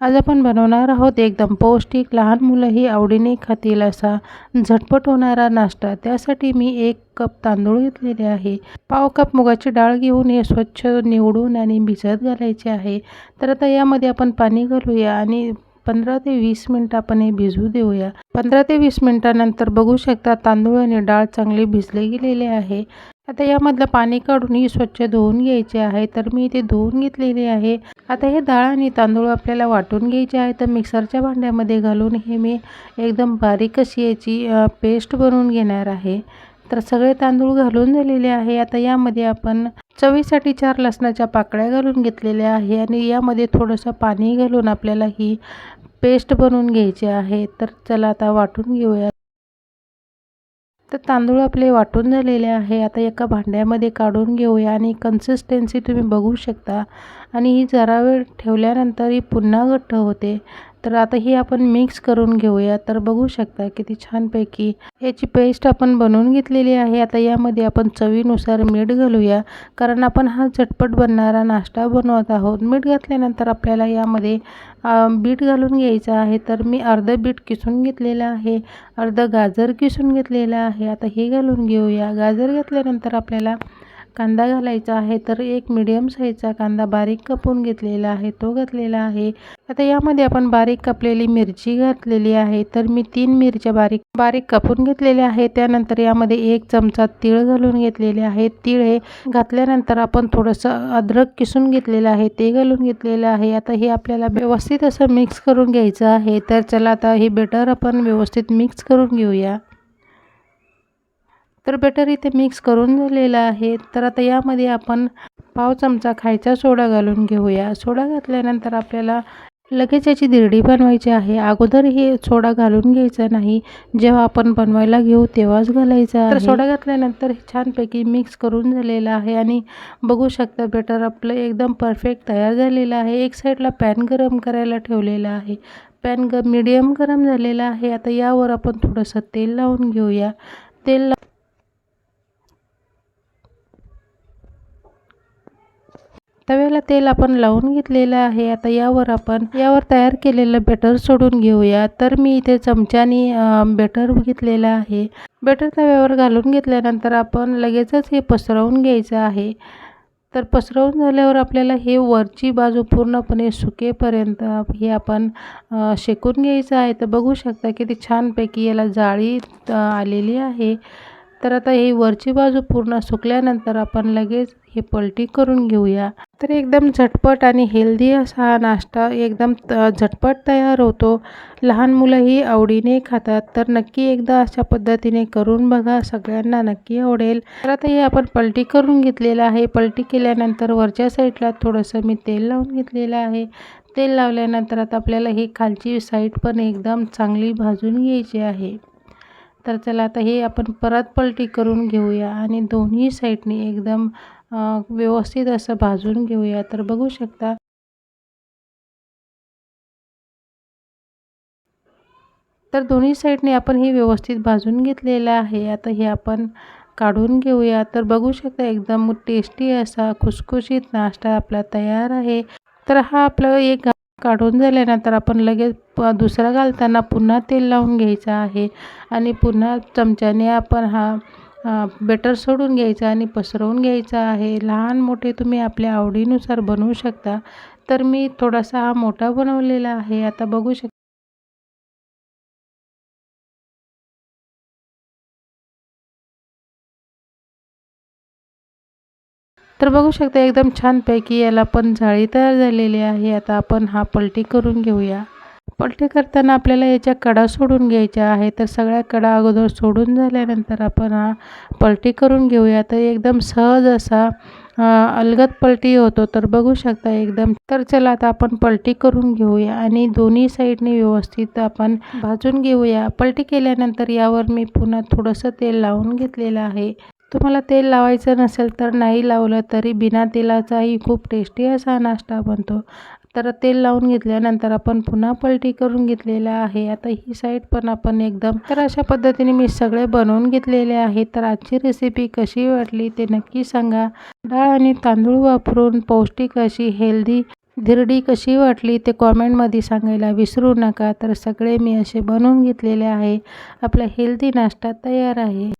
आज आपण बनवणार आहोत एकदम पौष्टिक लहान मुलंही आवडीने खातील असा झटपट होणारा नाश्ता. त्यासाठी मी एक कप तांदूळ घेतलेले आहे. पाव कप मुगाची डाळ घेऊन हे स्वच्छ निवडून आणि भिजत घालायचे आहे. तर आता यामध्ये आपण पाणी घालूया आणि पंधरा ते वीस मिनटं आपण हे भिजू देऊया. पंधरा ते वीस मिनटानंतर बघू शकता तांदूळ आणि डाळ चांगली भिजले गेलेले आहे. आता यामधलं पाणी काढून ही स्वच्छ धुवून घ्यायचे आहे. तर मी इथे धुवून घेतलेले आहे. आता हे डाळ आणि तांदूळ आपल्याला वाटून घ्यायचे आहे. तर मिक्सरच्या भांड्यामध्ये घालून हे मी एकदम बारीक अशी याची पेस्ट बनवून घेणार आहे. तर सगळे तांदूळ घालून झालेले आहे. आता यामध्ये आपण चवीसाठी चार लसणाच्या पाकळ्या घालून घेतलेल्या आहे आणि यामध्ये थोडंसं पाणी घालून आपल्याला ही पेस्ट बनवून घ्यायची आहे. तर चला आता वाटून घेऊया. तर तांदूळ आपले वाटून झालेले आहे. आता एका भांड्यामध्ये काढून घेऊया आणि कन्सिस्टन्सी तुम्ही बघू शकता. आणि ही जरा वेळ ठेवल्यानंतर ही पुन्हा घट्ट होते. तर आता ही आपण मिक्स करून घेऊया. तर बघू शकता किती छानपैकी याची पेस्ट आपण बनवून घेतलेली आहे. आता यामध्ये आपण चवीनुसार मीठ घालूया. कारण आपण हा झटपट बनणारा नाश्ता बनवत आहोत. मीठ घातल्यानंतर आपल्याला यामध्ये बीट घालून घ्यायचं आहे. तर मी अर्धं बीट किसून घेतलेलं आहे. अर्धं गाजर किसून घेतलेलं आहे. आता हे घालून घेऊया. गाजर घातल्यानंतर आपल्याला कांदा घालायचा आहे तर एक मिडियम साईजचा कांदा बारीक कापून घेतलेला आहे तो घातलेला आहे. आता यामध्ये आपण बारीक कापलेली मिरची घातलेली आहे तर मी तीन मिरच्या बारीक बारीक कापून घेतलेल्या आहे त्यानंतर यामध्ये एक चमचा तीळ घालून घेतलेले आहे. तीळ हे घातल्यानंतर आपण थोडंसं अद्रक किसून घेतलेलं आहे ते घालून घेतलेलं आहे. आता हे आपल्याला व्यवस्थित असं मिक्स करून घ्यायचं आहे तर चला आता हे बेटर आपण व्यवस्थित मिक्स करून घेऊया. तर बेटर इथे मिक्स करून झालेलं आहे. तर आता यामध्ये आपण पाव चमचा खायचा सोडा घालून घेऊया. सोडा घातल्यानंतर आपल्याला लगेच याची दिरडी बनवायची आहे. अगोदर हे सोडा घालून घ्यायचा नाही. जेव्हा आपण बनवायला घेऊ तेव्हाच घालायचा तर सोडा घातल्यानंतर छानपैकी मिक्स करून झालेलं आहे आणि बघू शकता बेटर आपलं एकदम परफेक्ट तयार झालेलं आहे. एक साईडला पॅन गरम करायला ठेवलेलं आहे. पॅन ग मिडियम गरम झालेलं आहे. आता यावर आपण थोडंसं तेल लावून घेऊया. तेल तव्याला तेल आपण लावून घेतलेलं आहे. आता यावर आपण यावर तयार केलेलं बेटर सोडून घेऊया. तर मी इथे चमच्याने बेटर घेतलेलं आहे. बेटर तव्यावर घालून घेतल्यानंतर आपण लगेचच हे पसरवून घ्यायचं आहे. तर पसरवून झाल्यावर आपल्याला हे वरची बाजू पूर्णपणे सुकेपर्यंत हे आपण शेकून घ्यायचं आहे. तर बघू शकता किती छानपैकी याला जाळी आलेली आहे. तर आता ही वरची बाजू पूर्ण सुकल्यानंतर आपण लगेच हे पलटी करून घेऊया. तर एकदम झटपट आणि हेल्दी असा हा नाश्ता एकदम झटपट तयार होतो. लहान मुलंही आवडीने खातात तर नक्की एकदा अशा पद्धतीने करून बघा सगळ्यांना नक्की आवडेल. तर आता हे आपण पलटी करून घेतलेलं आहे. पलटी केल्यानंतर वरच्या साईडला थोडंसं मी तेल लावून घेतलेलं आहे. तेल लावल्यानंतर आता आपल्याला ही खालची साईड पण एकदम चांगली भाजून घ्यायची आहे. तर चला आता हे आपण परत पलटी करून घेऊया आणि दोन्ही साईडने एकदम व्यवस्थित असं भाजून घेऊया. तर बघू शकता तर दोन्ही साईडने आपण हे व्यवस्थित भाजून घेतलेलं आहे. आता हे आपण काढून घेऊया. तर बघू शकता एकदम टेस्टी असा खुसखुशीत नाश्ता आपला तयार आहे. तर हा आपलं एक काढून झाल्यानंतर आपण लगेच दुसरा घालताना पुन्हा तेल लावून घ्यायचं आहे. आणि पुन्हा चमच्याने आपण हा बेटर सोडून घ्यायचा आणि पसरवून घ्यायचा आहे. लहान मोठे तुम्ही आपल्या आवडीनुसार बनवू शकता. तर मी थोडासा हा मोठा बनवलेला आहे. आता बघू शकता तर बघू शकता एकदम छानपैकी याला पण जाळी तयार झालेली आहे. आता आपण हा पलटी करून घेऊया. पलटी करताना आपल्याला याच्या कडा सोडून घ्यायच्या आहे तर सगळ्या कडा अगोदर सोडून झाल्यानंतर आपण हा पलटी करून घेऊया. तर एकदम सहज असा अलगद पलटी होतो. तर बघू शकता एकदम. तर चला आता आपण पलटी करून घेऊया आणि दोन्ही साईडने व्यवस्थित आपण भाजून घेऊया. पलटी केल्यानंतर यावर मी पुन्हा थोडंसं तेल लावून घेतलेलं आहे. तुम्हाला तेल लावायचं नसेल तर नाही लावलं तरी बिना तेलाचाही खूप टेस्टी असा नाश्ता बनतो. तर तेल लावून घेतल्यानंतर आपण पुन्हा पलटी करून घेतलेलं आहे. आता ही साईड पण आपण एकदम तर अशा पद्धतीने मी सगळे बनवून घेतलेले आहे तर आजची रेसिपी कशी वाटली ते नक्की सांगा. डाळ आणि तांदूळ वापरून पौष्टिक अशी हेल्दी धिरडी कशी वाटली ते कॉमेंटमध्ये सांगायला विसरू नका. तर सगळे मी असे बनवून घेतलेले आहे. आपला हेल्दी नाश्ता तयार आहे.